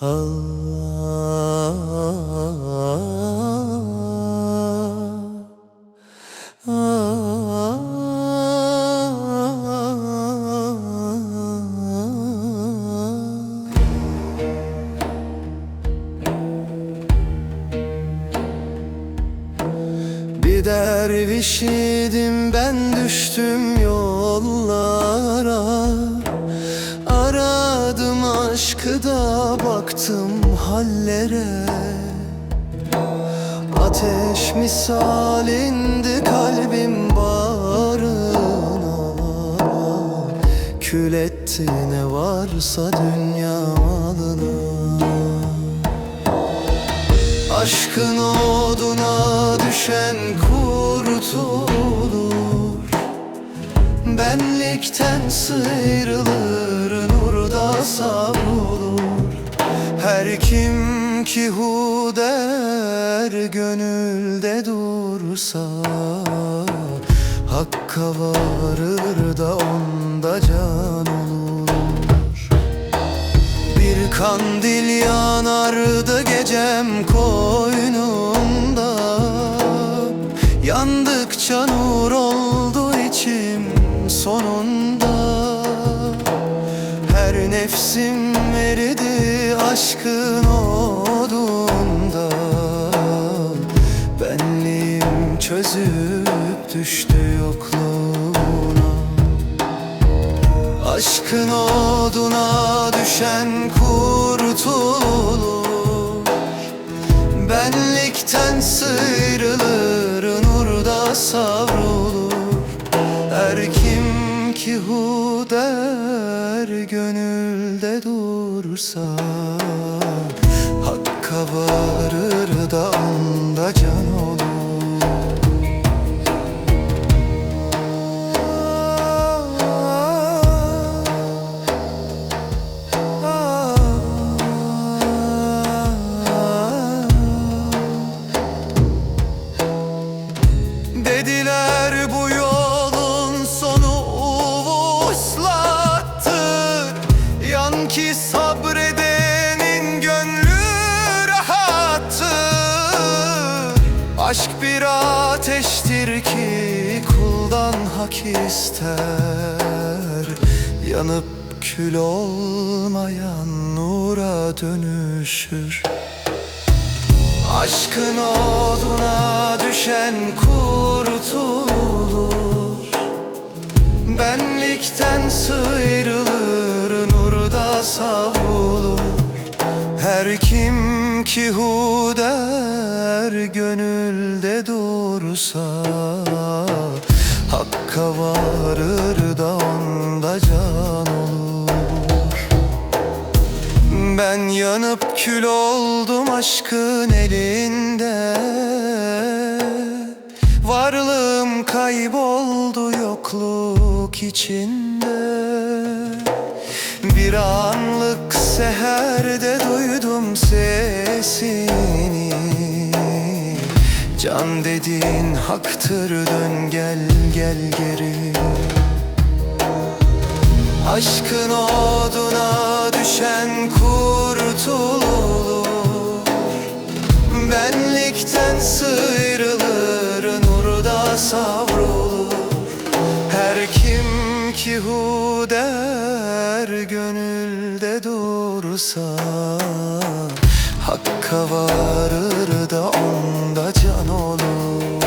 Bir derviş idim ben düştüm yollara baktım hallere. Ateş misalindi kalbim bağrına. Kül etti ne varsa dünya malına. Aşkın oduna düşen kurtulur. Benlikten sıyrılır nurda hu der gönülde dursa Hakka varır da onda can olur. Bir kandil yanardı gecem koynumda. Yandıkça nur oldu içim sonunda. Her nefsim eridi aşkın odunda Çözüp düştü yokluğuna. Aşkın oduna düşen kurtulur Benlikten sıyrılır nurda savrulur. Her kim ki hu der gönülde dursa Hakka varır da onda can Dediler bu yolun sonu uvuslattır Yan ki sabredenin gönlü rahattır Aşk bir ateştir ki kuldan hak ister. Yanıp kül olmayan nura dönüşür Aşkın oduna düşen kurtulur. Benlikten sıyrılır nurda savrulur. Her kim ki hu der gönülde dursa Hakka varır da onda can olur. Ben yanıp kül oldum aşkın elinde. Varlığım kayboldu yokluk içinde. Bir anlık seherde duydum sesini. Can dediğin haktır dön gel gel geri. Aşkın oduna düşen kurtulur Benlikten sıyrılır nurda savrulur. Her kim ki hu der gönülde dursa Hakka varır da onda can olur